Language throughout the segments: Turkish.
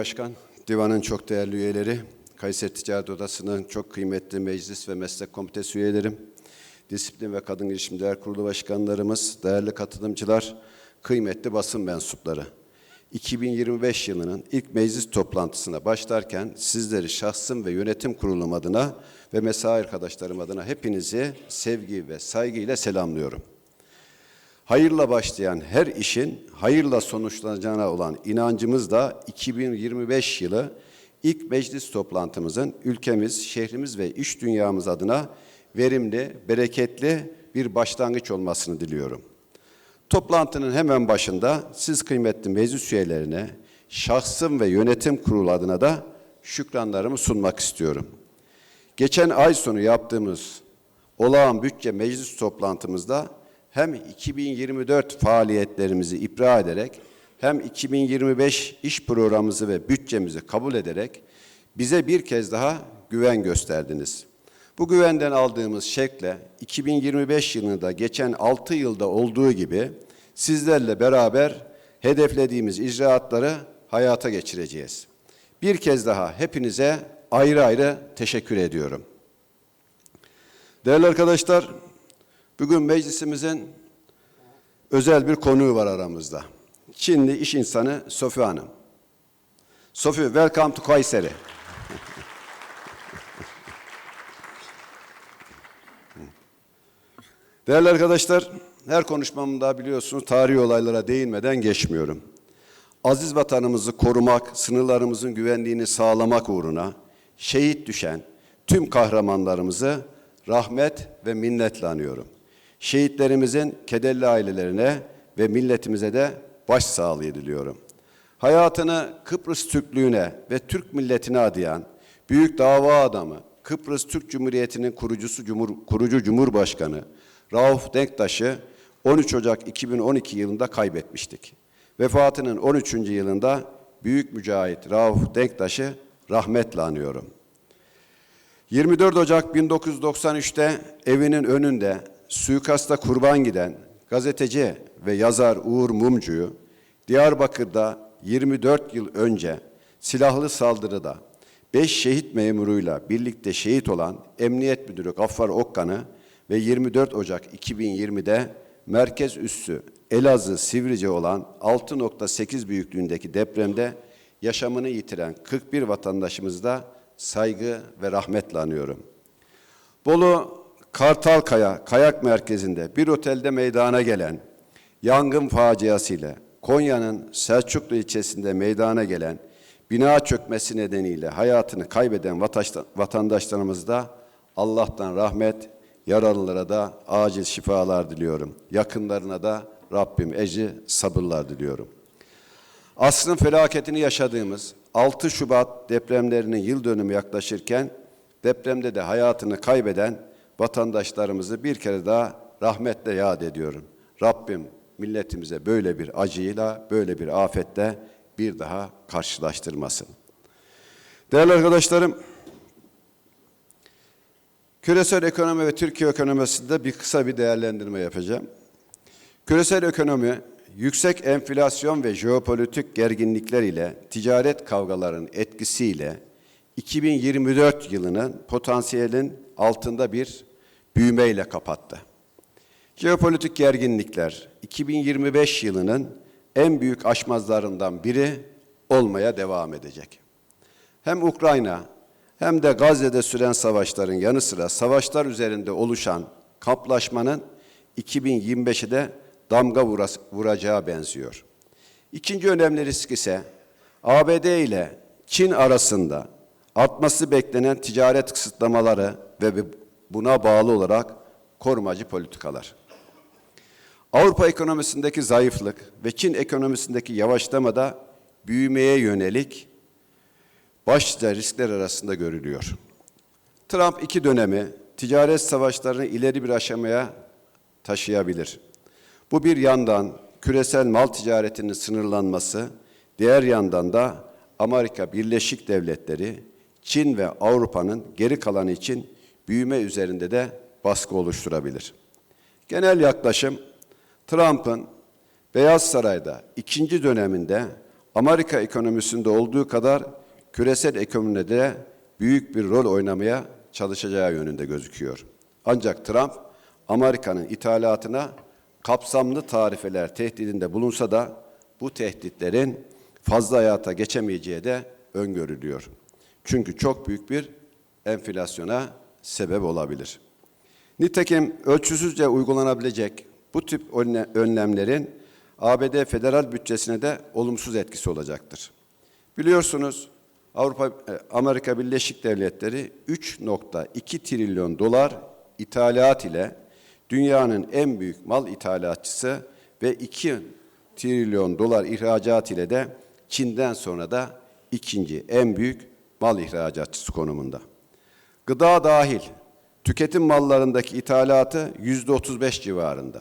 Başkan, divanın çok değerli üyeleri, Kayseri Ticaret Odası'nın çok kıymetli meclis ve meslek komitesi üyelerim, Disiplin ve Kadın İlişkiler Kurulu başkanlarımız, değerli katılımcılar, kıymetli basın mensupları. 2025 yılının ilk meclis toplantısına başlarken sizleri şahsım ve yönetim kurulum adına ve mesai arkadaşlarım adına hepinizi sevgi ve saygıyla selamlıyorum. Hayırla başlayan her işin hayırla sonuçlanacağına olan inancımız da 2025 yılı ilk meclis toplantımızın ülkemiz, şehrimiz ve iş dünyamız adına verimli, bereketli bir başlangıç olmasını diliyorum. Toplantının hemen başında siz kıymetli meclis üyelerine, şahsım ve yönetim kurulu adına da şükranlarımı sunmak istiyorum. Geçen ay sonu yaptığımız olağan bütçe meclis toplantımızda hem 2024 faaliyetlerimizi ipra ederek hem 2025 iş programımızı ve bütçemizi kabul ederek bize bir kez daha güven gösterdiniz. Bu güvenden aldığımız şekle 2025 yılında geçen 6 yılda olduğu gibi sizlerle beraber hedeflediğimiz icraatları hayata geçireceğiz. Bir kez daha hepinize ayrı ayrı teşekkür ediyorum. Değerli arkadaşlar, bugün meclisimizin özel bir konuğu var aramızda. Çinli iş insanı Sofi Hanım. Sofi, welcome to Kayseri. Değerli arkadaşlar, her konuşmamda biliyorsunuz tarihi olaylara değinmeden geçmiyorum. Aziz vatanımızı korumak, sınırlarımızın güvenliğini sağlamak uğruna şehit düşen tüm kahramanlarımızı rahmet ve minnetle anıyorum. Şehitlerimizin kederli ailelerine ve milletimize de başsağlığı diliyorum. Hayatını Kıbrıs Türklüğüne ve Türk milletine adayan büyük dava adamı, Kıbrıs Türk Cumhuriyeti'nin kurucusu Cumhur, kurucu Cumhurbaşkanı Rauf Denktaş'ı 13 Ocak 2012 yılında kaybetmiştik. Vefatının 13. yılında Büyük Mücahit Rauf Denktaş'ı rahmetle anıyorum. 24 Ocak 1993'te evinin önünde suikasta kurban giden gazeteci ve yazar Uğur Mumcu'yu Diyarbakır'da 24 yıl önce silahlı saldırıda 5 şehit memuruyla birlikte şehit olan Emniyet Müdürü Gaffar Okkan'ı ve 24 Ocak 2020'de merkez üssü Elazığ Sivrice olan 6.8 büyüklüğündeki depremde yaşamını yitiren 41 vatandaşımızı da saygı ve rahmetle anıyorum. Bolu Kartalkaya Kayak Merkezi'nde bir otelde meydana gelen yangın faciasıyla Konya'nın Selçuklu ilçesinde meydana gelen bina çökmesi nedeniyle hayatını kaybeden vatandaşlarımız da Allah'tan rahmet, yaralılara da acil şifalar diliyorum. Yakınlarına da Rabbim ecri sabırlar diliyorum. Asrın felaketini yaşadığımız 6 Şubat depremlerinin yıl dönümü yaklaşırken depremde de hayatını kaybeden vatandaşlarımızı bir kere daha rahmetle yad ediyorum. Rabbim milletimize böyle bir acıyla, böyle bir afette bir daha karşılaştırmasın. Değerli arkadaşlarım, küresel ekonomi ve Türkiye ekonomisinde bir kısa bir değerlendirme yapacağım. Küresel ekonomi yüksek enflasyon ve jeopolitik gerginlikler ile ticaret kavgalarının etkisiyle 2024 yılının potansiyelin altında bir büyümeyle kapattı. Jeopolitik gerginlikler 2025 yılının en büyük aşmazlarından biri olmaya devam edecek. Hem Ukrayna hem de Gazze'de süren savaşların yanı sıra savaşlar üzerinde oluşan kaplaşmanın 2025'e de damga vuracağı benziyor. İkinci önemli risk ise ABD ile Çin arasında artması beklenen ticaret kısıtlamaları ve buna bağlı olarak korumacı politikalar. Avrupa ekonomisindeki zayıflık ve Çin ekonomisindeki yavaşlama da büyümeye yönelik başlıca riskler arasında görülüyor. Trump iki dönemi ticaret savaşlarını ileri bir aşamaya taşıyabilir. Bu bir yandan küresel mal ticaretinin sınırlanması, diğer yandan da Amerika Birleşik Devletleri, Çin ve Avrupa'nın geri kalanı için büyüme üzerinde de baskı oluşturabilir. Genel yaklaşım Trump'ın Beyaz Saray'da ikinci döneminde Amerika ekonomisinde olduğu kadar küresel ekonomide de büyük bir rol oynamaya çalışacağı yönünde gözüküyor. Ancak Trump Amerika'nın ithalatına kapsamlı tarifeler tehdidinde bulunsa da bu tehditlerin fazla hayata geçemeyeceği de öngörülüyor. Çünkü çok büyük bir enflasyona sebep olabilir. Nitekim ölçüsüzce uygulanabilecek bu tip önle- önlemlerin ABD federal bütçesine de olumsuz etkisi olacaktır. Biliyorsunuz Avrupa e, Amerika Birleşik Devletleri 3.2 trilyon dolar ithalat ile dünyanın en büyük mal ithalatçısı ve 2 trilyon dolar ihracat ile de Çin'den sonra da ikinci en büyük mal ihracatçısı konumunda. Gıda dahil tüketim mallarındaki ithalatı yüzde 35 civarında.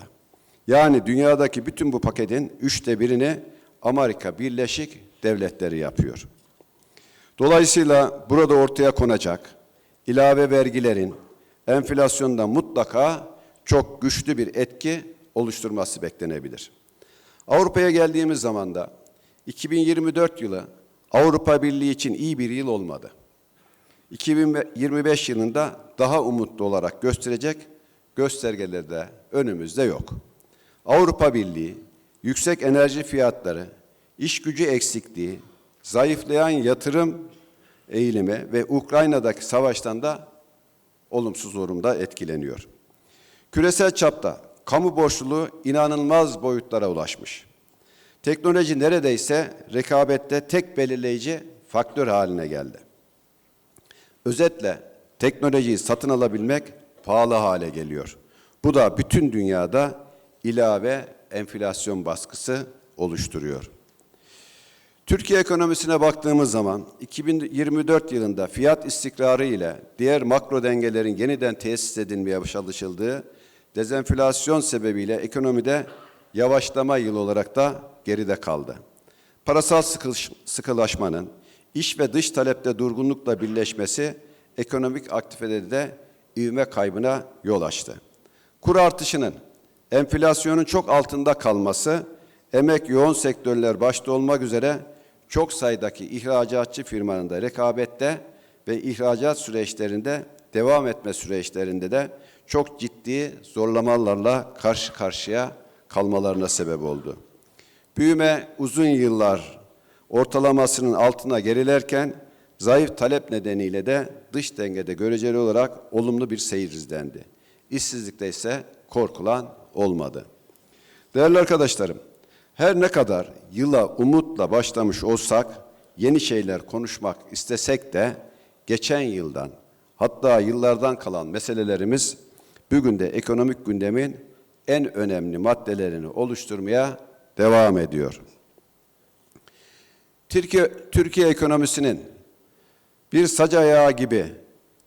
Yani dünyadaki bütün bu paketin üçte birini Amerika Birleşik Devletleri yapıyor. Dolayısıyla burada ortaya konacak ilave vergilerin enflasyonda mutlaka çok güçlü bir etki oluşturması beklenebilir. Avrupa'ya geldiğimiz zaman da 2024 yılı Avrupa Birliği için iyi bir yıl olmadı. 2025 yılında daha umutlu olarak gösterecek göstergeler de önümüzde yok. Avrupa Birliği yüksek enerji fiyatları, iş gücü eksikliği, zayıflayan yatırım eğilimi ve Ukrayna'daki savaştan da olumsuz durumda etkileniyor. Küresel çapta kamu borçluluğu inanılmaz boyutlara ulaşmış. Teknoloji neredeyse rekabette tek belirleyici faktör haline geldi. Özetle teknolojiyi satın alabilmek pahalı hale geliyor. Bu da bütün dünyada ilave enflasyon baskısı oluşturuyor. Türkiye ekonomisine baktığımız zaman 2024 yılında fiyat istikrarı ile diğer makro dengelerin yeniden tesis edilmeye çalışıldığı dezenflasyon sebebiyle ekonomide yavaşlama yılı olarak da geride kaldı. Parasal sıkış- sıkılaşmanın iç ve dış talepte durgunlukla birleşmesi ekonomik aktivitede de ivme kaybına yol açtı. Kur artışının enflasyonun çok altında kalması, emek yoğun sektörler başta olmak üzere çok sayıdaki ihracatçı firmanın da rekabette ve ihracat süreçlerinde devam etme süreçlerinde de çok ciddi zorlamalarla karşı karşıya kalmalarına sebep oldu. Büyüme uzun yıllar ortalamasının altına gerilerken zayıf talep nedeniyle de dış dengede göreceli olarak olumlu bir seyir izlendi. İşsizlikte ise korkulan olmadı. Değerli arkadaşlarım, her ne kadar yıla umutla başlamış olsak, yeni şeyler konuşmak istesek de geçen yıldan hatta yıllardan kalan meselelerimiz bugün de ekonomik gündemin en önemli maddelerini oluşturmaya devam ediyor. Türkiye, Türkiye ekonomisinin bir sac ayağı gibi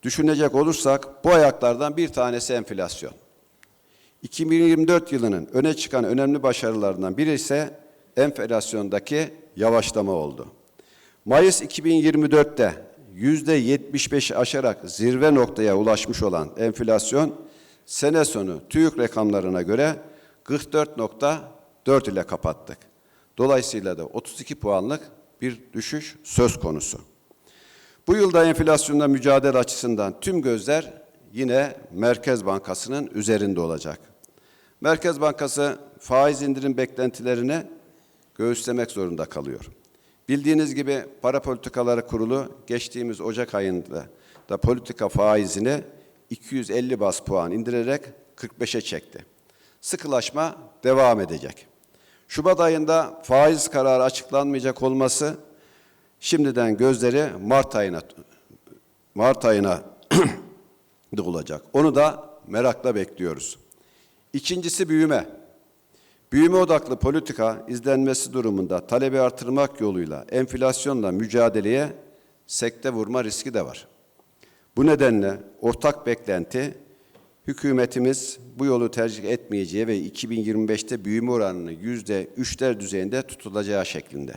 düşünecek olursak bu ayaklardan bir tanesi enflasyon. 2024 yılının öne çıkan önemli başarılarından biri ise enflasyondaki yavaşlama oldu. Mayıs 2024'te yüzde 75'i aşarak zirve noktaya ulaşmış olan enflasyon sene sonu TÜİK rakamlarına göre 44.4 ile kapattık. Dolayısıyla da 32 puanlık bir düşüş söz konusu. Bu yılda enflasyonla mücadele açısından tüm gözler yine Merkez Bankası'nın üzerinde olacak. Merkez Bankası faiz indirim beklentilerini göğüslemek zorunda kalıyor. Bildiğiniz gibi Para Politikaları Kurulu geçtiğimiz Ocak ayında da politika faizini 250 bas puan indirerek 45'e çekti. Sıkılaşma devam edecek. Şubat ayında faiz kararı açıklanmayacak olması şimdiden gözleri Mart ayına Mart ayına olacak. Onu da merakla bekliyoruz. İkincisi büyüme. Büyüme odaklı politika izlenmesi durumunda talebi artırmak yoluyla enflasyonla mücadeleye sekte vurma riski de var. Bu nedenle ortak beklenti hükümetimiz bu yolu tercih etmeyeceği ve 2025'te büyüme oranının yüzde üçler düzeyinde tutulacağı şeklinde.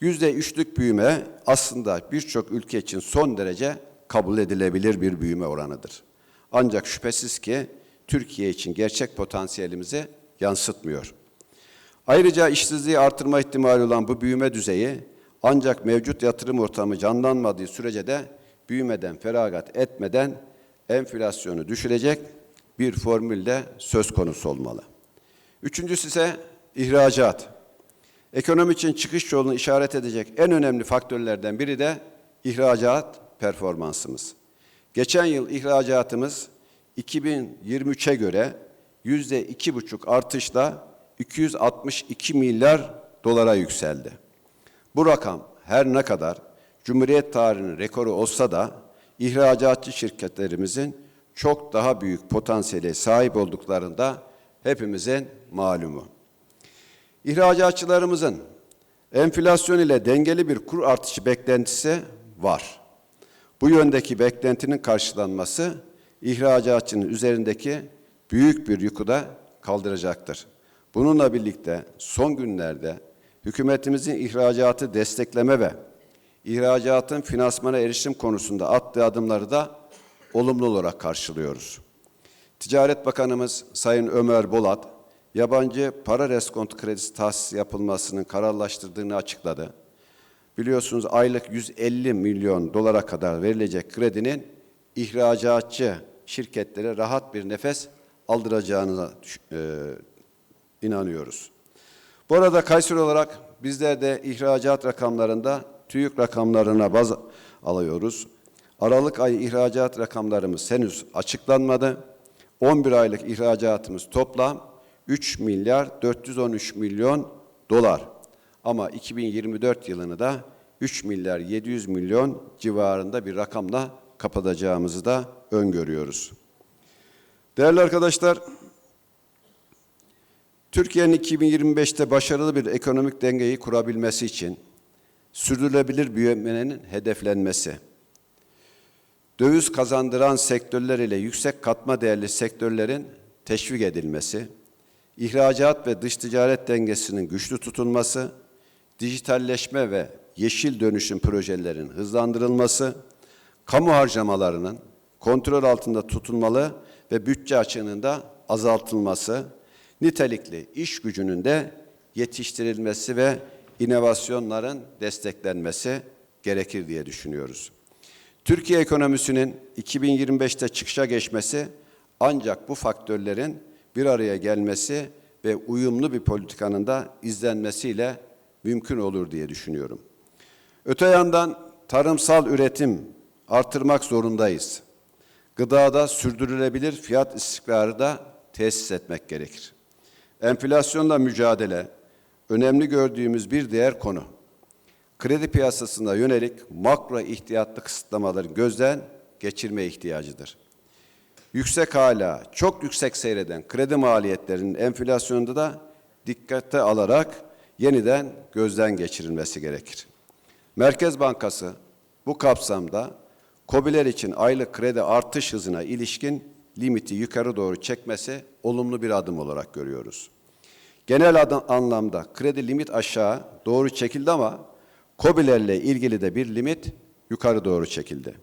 Yüzde üçlük büyüme aslında birçok ülke için son derece kabul edilebilir bir büyüme oranıdır. Ancak şüphesiz ki Türkiye için gerçek potansiyelimizi yansıtmıyor. Ayrıca işsizliği artırma ihtimali olan bu büyüme düzeyi ancak mevcut yatırım ortamı canlanmadığı sürece de büyümeden feragat etmeden enflasyonu düşürecek bir formülde söz konusu olmalı. Üçüncüsü ise ihracat. Ekonomi için çıkış yolunu işaret edecek en önemli faktörlerden biri de ihracat performansımız. Geçen yıl ihracatımız 2023'e göre yüzde iki buçuk artışla 262 milyar dolara yükseldi. Bu rakam her ne kadar Cumhuriyet tarihinin rekoru olsa da ihracatçı şirketlerimizin çok daha büyük potansiyele sahip olduklarında hepimizin malumu. İhracatçılarımızın enflasyon ile dengeli bir kur artışı beklentisi var. Bu yöndeki beklentinin karşılanması ihracatçının üzerindeki büyük bir yükü de kaldıracaktır. Bununla birlikte son günlerde hükümetimizin ihracatı destekleme ve ihracatın finansmana erişim konusunda attığı adımları da olumlu olarak karşılıyoruz. Ticaret Bakanımız Sayın Ömer Bolat, yabancı para reskont kredisi tahsis yapılmasının kararlaştırdığını açıkladı. Biliyorsunuz aylık 150 milyon dolara kadar verilecek kredinin ihracatçı şirketlere rahat bir nefes aldıracağına e, inanıyoruz. Bu arada Kayseri olarak bizler de ihracat rakamlarında TÜİK rakamlarına baz alıyoruz. Aralık ayı ihracat rakamlarımız henüz açıklanmadı. 11 aylık ihracatımız toplam 3 milyar 413 milyon dolar. Ama 2024 yılını da 3 milyar 700 milyon civarında bir rakamla kapatacağımızı da öngörüyoruz. Değerli arkadaşlar, Türkiye'nin 2025'te başarılı bir ekonomik dengeyi kurabilmesi için sürdürülebilir büyümenin hedeflenmesi, döviz kazandıran sektörler ile yüksek katma değerli sektörlerin teşvik edilmesi, ihracat ve dış ticaret dengesinin güçlü tutulması, dijitalleşme ve yeşil dönüşüm projelerinin hızlandırılması, kamu harcamalarının kontrol altında tutulmalı ve bütçe açığının da azaltılması, nitelikli iş gücünün de yetiştirilmesi ve inovasyonların desteklenmesi gerekir diye düşünüyoruz. Türkiye ekonomisinin 2025'te çıkışa geçmesi ancak bu faktörlerin bir araya gelmesi ve uyumlu bir politikanın da izlenmesiyle mümkün olur diye düşünüyorum. Öte yandan tarımsal üretim artırmak zorundayız. Gıdada sürdürülebilir fiyat istikrarı da tesis etmek gerekir. Enflasyonla mücadele önemli gördüğümüz bir diğer konu. Kredi piyasasına yönelik makro ihtiyatlı kısıtlamaların gözden geçirme ihtiyacıdır. Yüksek hala çok yüksek seyreden kredi maliyetlerinin enflasyonunda da dikkate alarak yeniden gözden geçirilmesi gerekir. Merkez Bankası bu kapsamda KOBİ'ler için aylık kredi artış hızına ilişkin limiti yukarı doğru çekmesi olumlu bir adım olarak görüyoruz. Genel anlamda kredi limit aşağı doğru çekildi ama KOBİ'lerle ilgili de bir limit yukarı doğru çekildi.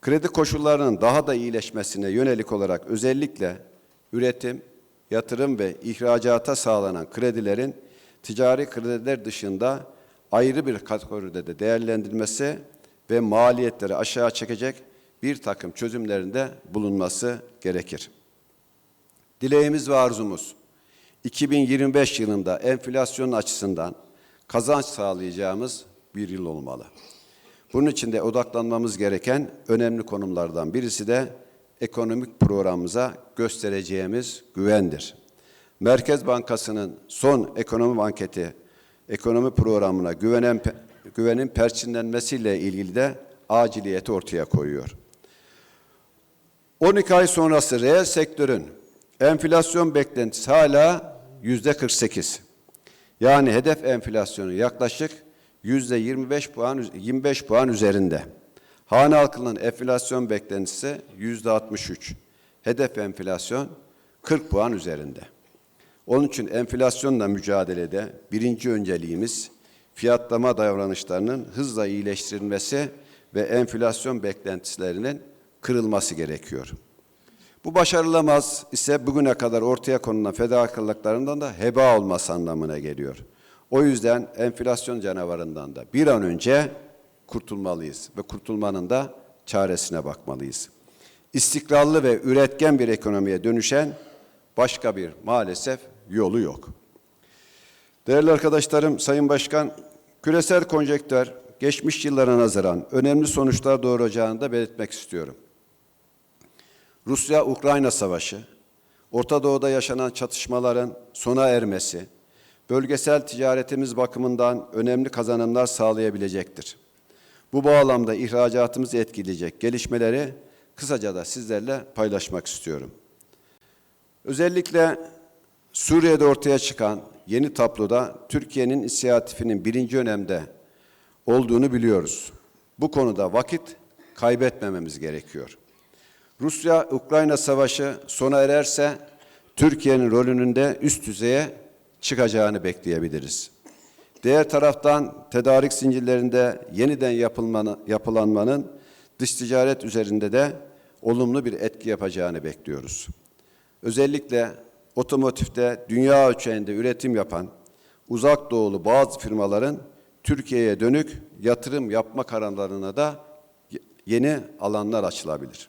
Kredi koşullarının daha da iyileşmesine yönelik olarak özellikle üretim, yatırım ve ihracata sağlanan kredilerin ticari krediler dışında ayrı bir kategoride de değerlendirilmesi ve maliyetleri aşağı çekecek bir takım çözümlerinde bulunması gerekir. Dileğimiz ve arzumuz 2025 yılında enflasyon açısından kazanç sağlayacağımız bir yıl olmalı. Bunun için de odaklanmamız gereken önemli konumlardan birisi de ekonomik programımıza göstereceğimiz güvendir. Merkez Bankası'nın son ekonomi anketi, ekonomi programına güvenen, güvenin perçinlenmesiyle ilgili de aciliyeti ortaya koyuyor. 12 ay sonrası reel sektörün enflasyon beklentisi hala yüzde 48. Yani hedef enflasyonu yaklaşık yüzde 25 puan 25 puan üzerinde. Hane halkının enflasyon beklentisi yüzde 63. Hedef enflasyon 40 puan üzerinde. Onun için enflasyonla mücadelede birinci önceliğimiz fiyatlama davranışlarının hızla iyileştirilmesi ve enflasyon beklentilerinin kırılması gerekiyor. Bu başarılamaz ise bugüne kadar ortaya konulan fedakarlıklarından da heba olması anlamına geliyor. O yüzden enflasyon canavarından da bir an önce kurtulmalıyız ve kurtulmanın da çaresine bakmalıyız. İstikrarlı ve üretken bir ekonomiye dönüşen başka bir maalesef yolu yok. Değerli arkadaşlarım, Sayın Başkan, küresel konjektör geçmiş yıllara nazaran önemli sonuçlar doğuracağını da belirtmek istiyorum. Rusya-Ukrayna savaşı, Orta Doğu'da yaşanan çatışmaların sona ermesi, bölgesel ticaretimiz bakımından önemli kazanımlar sağlayabilecektir. Bu bağlamda ihracatımızı etkileyecek gelişmeleri kısaca da sizlerle paylaşmak istiyorum. Özellikle Suriye'de ortaya çıkan yeni tabloda Türkiye'nin inisiyatifinin birinci önemde olduğunu biliyoruz. Bu konuda vakit kaybetmememiz gerekiyor. Rusya-Ukrayna savaşı sona ererse Türkiye'nin rolünün de üst düzeye çıkacağını bekleyebiliriz. Diğer taraftan tedarik zincirlerinde yeniden yapılanmanın dış ticaret üzerinde de olumlu bir etki yapacağını bekliyoruz. Özellikle otomotivde dünya ölçeğinde üretim yapan uzak doğulu bazı firmaların Türkiye'ye dönük yatırım yapma kararlarına da yeni alanlar açılabilir.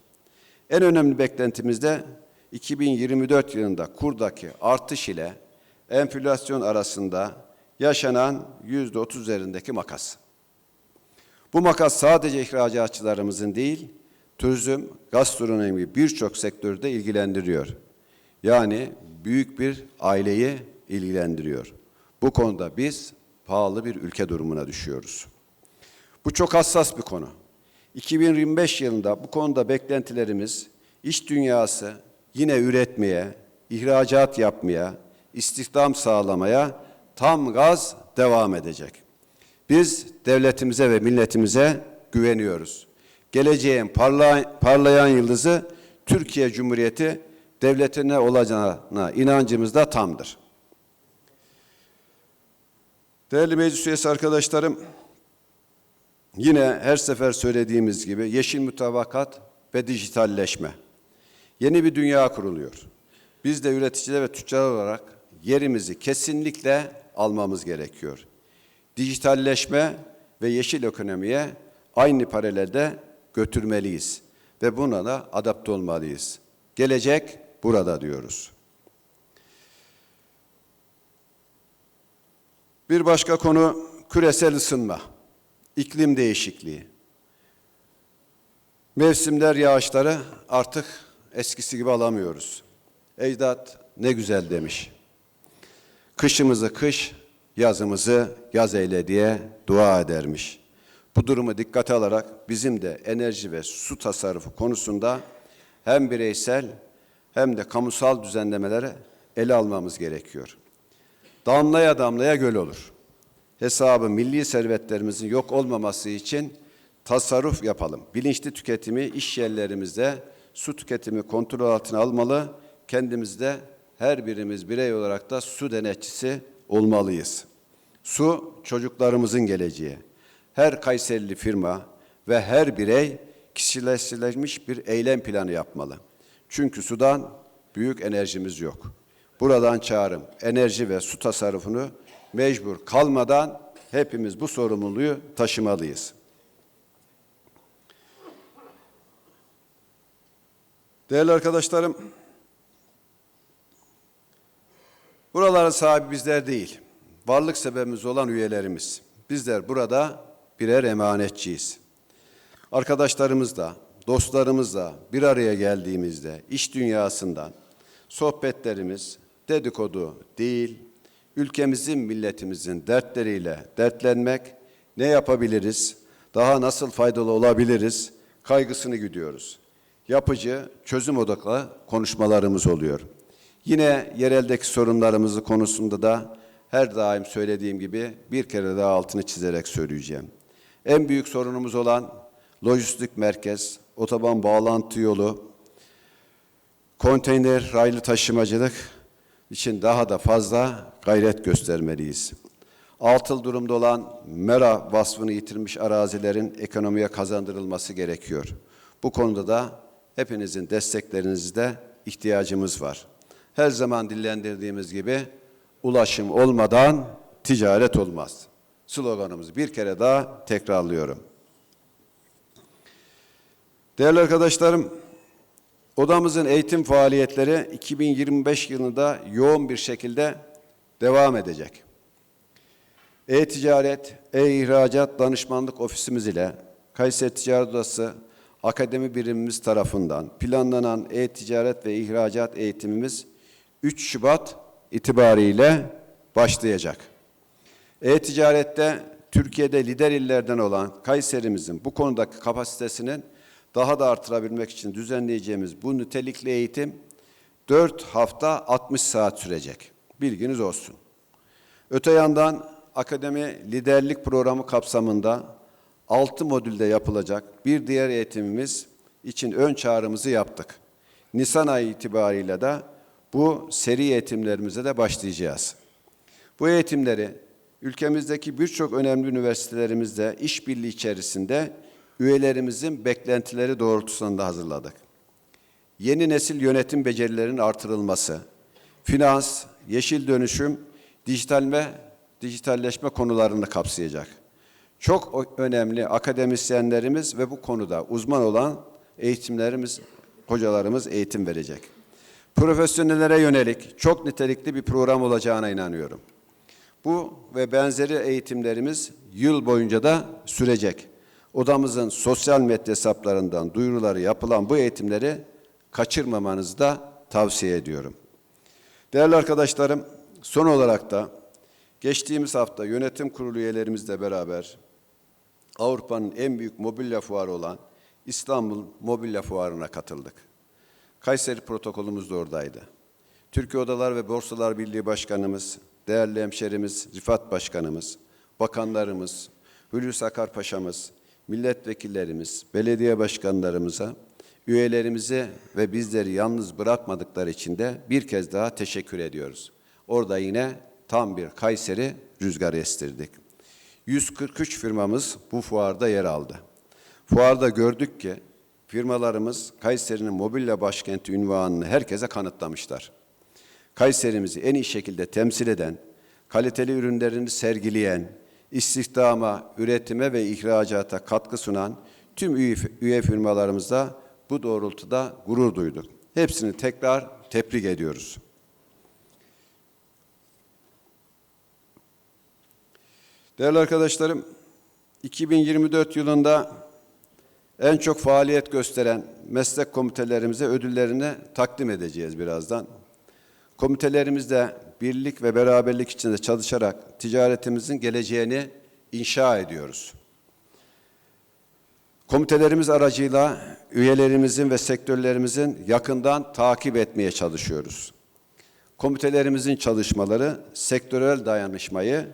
En önemli beklentimiz de 2024 yılında kurdaki artış ile enflasyon arasında yaşanan yüzde otuz üzerindeki makas. Bu makas sadece ihracatçılarımızın değil, turizm, gastronomi birçok sektörde ilgilendiriyor. Yani büyük bir aileyi ilgilendiriyor. Bu konuda biz pahalı bir ülke durumuna düşüyoruz. Bu çok hassas bir konu. 2025 yılında bu konuda beklentilerimiz iş dünyası yine üretmeye, ihracat yapmaya, istihdam sağlamaya tam gaz devam edecek. Biz devletimize ve milletimize güveniyoruz. Geleceğin parlayan, yıldızı Türkiye Cumhuriyeti devletine olacağına inancımız da tamdır. Değerli meclis üyesi arkadaşlarım, yine her sefer söylediğimiz gibi yeşil mutabakat ve dijitalleşme. Yeni bir dünya kuruluyor. Biz de üreticiler ve tüccar olarak yerimizi kesinlikle almamız gerekiyor. Dijitalleşme ve yeşil ekonomiye aynı paralelde götürmeliyiz ve buna da adapte olmalıyız. Gelecek burada diyoruz. Bir başka konu küresel ısınma, iklim değişikliği. Mevsimler yağışları artık eskisi gibi alamıyoruz. Ecdat ne güzel demiş. Kışımızı kış, yazımızı yaz eyle diye dua edermiş. Bu durumu dikkate alarak bizim de enerji ve su tasarrufu konusunda hem bireysel hem de kamusal düzenlemelere ele almamız gerekiyor. Damlaya damlaya göl olur. Hesabı milli servetlerimizin yok olmaması için tasarruf yapalım. Bilinçli tüketimi iş yerlerimizde su tüketimi kontrol altına almalı. Kendimizde her birimiz birey olarak da su denetçisi olmalıyız. Su çocuklarımızın geleceği. Her Kayserili firma ve her birey kişileştirilmiş bir eylem planı yapmalı. Çünkü sudan büyük enerjimiz yok. Buradan çağrım enerji ve su tasarrufunu mecbur kalmadan hepimiz bu sorumluluğu taşımalıyız. Değerli arkadaşlarım, buraların sahibi bizler değil, varlık sebebimiz olan üyelerimiz. Bizler burada birer emanetçiyiz. Arkadaşlarımızla, dostlarımızla bir araya geldiğimizde iş dünyasından sohbetlerimiz dedikodu değil, ülkemizin, milletimizin dertleriyle dertlenmek, ne yapabiliriz, daha nasıl faydalı olabiliriz kaygısını güdüyoruz. Yapıcı, çözüm odaklı konuşmalarımız oluyor. Yine yereldeki sorunlarımızı konusunda da her daim söylediğim gibi bir kere daha altını çizerek söyleyeceğim. En büyük sorunumuz olan lojistik merkez, otoban bağlantı yolu, konteyner raylı taşımacılık için daha da fazla gayret göstermeliyiz. Altıl durumda olan mera vasfını yitirmiş arazilerin ekonomiye kazandırılması gerekiyor. Bu konuda da hepinizin desteklerinizde ihtiyacımız var. Her zaman dillendirdiğimiz gibi ulaşım olmadan ticaret olmaz. Sloganımızı bir kere daha tekrarlıyorum. Değerli arkadaşlarım, odamızın eğitim faaliyetleri 2025 yılında yoğun bir şekilde devam edecek. E-Ticaret, E-İhracat Danışmanlık Ofisimiz ile Kayseri Ticaret Odası Akademi Birimimiz tarafından planlanan e-ticaret ve ihracat eğitimimiz 3 Şubat itibariyle başlayacak. E-ticarette Türkiye'de lider illerden olan Kayserimizin bu konudaki kapasitesinin daha da artırabilmek için düzenleyeceğimiz bu nitelikli eğitim 4 hafta 60 saat sürecek. Bilginiz olsun. Öte yandan akademi liderlik programı kapsamında 6 modülde yapılacak bir diğer eğitimimiz için ön çağrımızı yaptık. Nisan ayı itibariyle de bu seri eğitimlerimize de başlayacağız. Bu eğitimleri ülkemizdeki birçok önemli üniversitelerimizde işbirliği içerisinde üyelerimizin beklentileri doğrultusunda hazırladık. Yeni nesil yönetim becerilerinin artırılması, finans, yeşil dönüşüm, dijitalme, dijitalleşme konularını kapsayacak. Çok önemli akademisyenlerimiz ve bu konuda uzman olan eğitimlerimiz, hocalarımız eğitim verecek. Profesyonellere yönelik çok nitelikli bir program olacağına inanıyorum. Bu ve benzeri eğitimlerimiz yıl boyunca da sürecek. Odamızın sosyal medya hesaplarından duyuruları yapılan bu eğitimleri kaçırmamanızı da tavsiye ediyorum. Değerli arkadaşlarım, son olarak da geçtiğimiz hafta yönetim kurulu üyelerimizle beraber Avrupa'nın en büyük mobilya fuarı olan İstanbul Mobilya Fuarı'na katıldık. Kayseri protokolümüz de oradaydı. Türkiye Odalar ve Borsalar Birliği Başkanımız, değerli hemşerimiz Rifat Başkanımız, bakanlarımız, Hulusi Akar Paşa'mız, milletvekillerimiz, belediye başkanlarımıza, üyelerimize ve bizleri yalnız bırakmadıkları için de bir kez daha teşekkür ediyoruz. Orada yine tam bir Kayseri rüzgarı estirdik. 143 firmamız bu fuarda yer aldı. Fuarda gördük ki firmalarımız Kayseri'nin mobilya başkenti ünvanını herkese kanıtlamışlar. Kayserimizi en iyi şekilde temsil eden, kaliteli ürünlerini sergileyen, istihdama, üretime ve ihracata katkı sunan tüm üye, firmalarımızla bu doğrultuda gurur duyduk. Hepsini tekrar tebrik ediyoruz. Değerli arkadaşlarım, 2024 yılında en çok faaliyet gösteren meslek komitelerimize ödüllerini takdim edeceğiz birazdan. Komitelerimizde birlik ve beraberlik içinde çalışarak ticaretimizin geleceğini inşa ediyoruz. Komitelerimiz aracıyla üyelerimizin ve sektörlerimizin yakından takip etmeye çalışıyoruz. Komitelerimizin çalışmaları sektörel dayanışmayı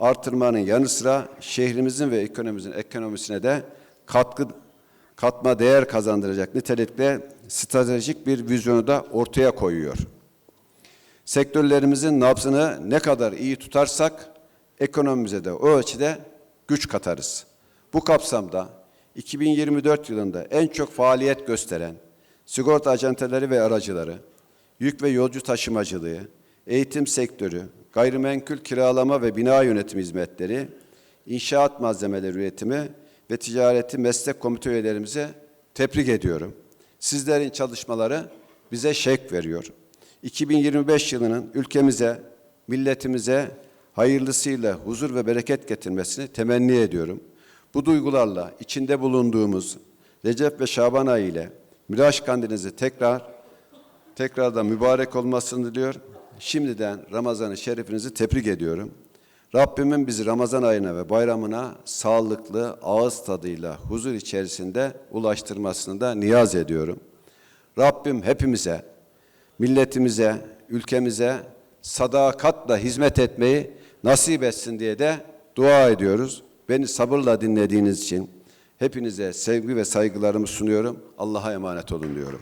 artırmanın yanı sıra şehrimizin ve ekonomimizin ekonomisine de katkı katma değer kazandıracak nitelikte stratejik bir vizyonu da ortaya koyuyor. Sektörlerimizin nabzını ne kadar iyi tutarsak ekonomimize de o ölçüde güç katarız. Bu kapsamda 2024 yılında en çok faaliyet gösteren sigorta acenteleri ve aracıları, yük ve yolcu taşımacılığı, eğitim sektörü, gayrimenkul kiralama ve bina yönetimi hizmetleri, inşaat malzemeleri üretimi ve ticareti meslek komite üyelerimize tebrik ediyorum. Sizlerin çalışmaları bize şevk veriyor. 2025 yılının ülkemize, milletimize hayırlısıyla huzur ve bereket getirmesini temenni ediyorum. Bu duygularla içinde bulunduğumuz Recep ve Şaban ayı ile Miraç kandilinizi tekrar tekrardan mübarek olmasını diliyor. Şimdiden Ramazan-ı Şerifinizi tebrik ediyorum. Rabbimin bizi Ramazan ayına ve bayramına sağlıklı, ağız tadıyla, huzur içerisinde ulaştırmasını da niyaz ediyorum. Rabbim hepimize, milletimize, ülkemize sadakatla hizmet etmeyi nasip etsin diye de dua ediyoruz. Beni sabırla dinlediğiniz için hepinize sevgi ve saygılarımı sunuyorum. Allah'a emanet olun diyorum.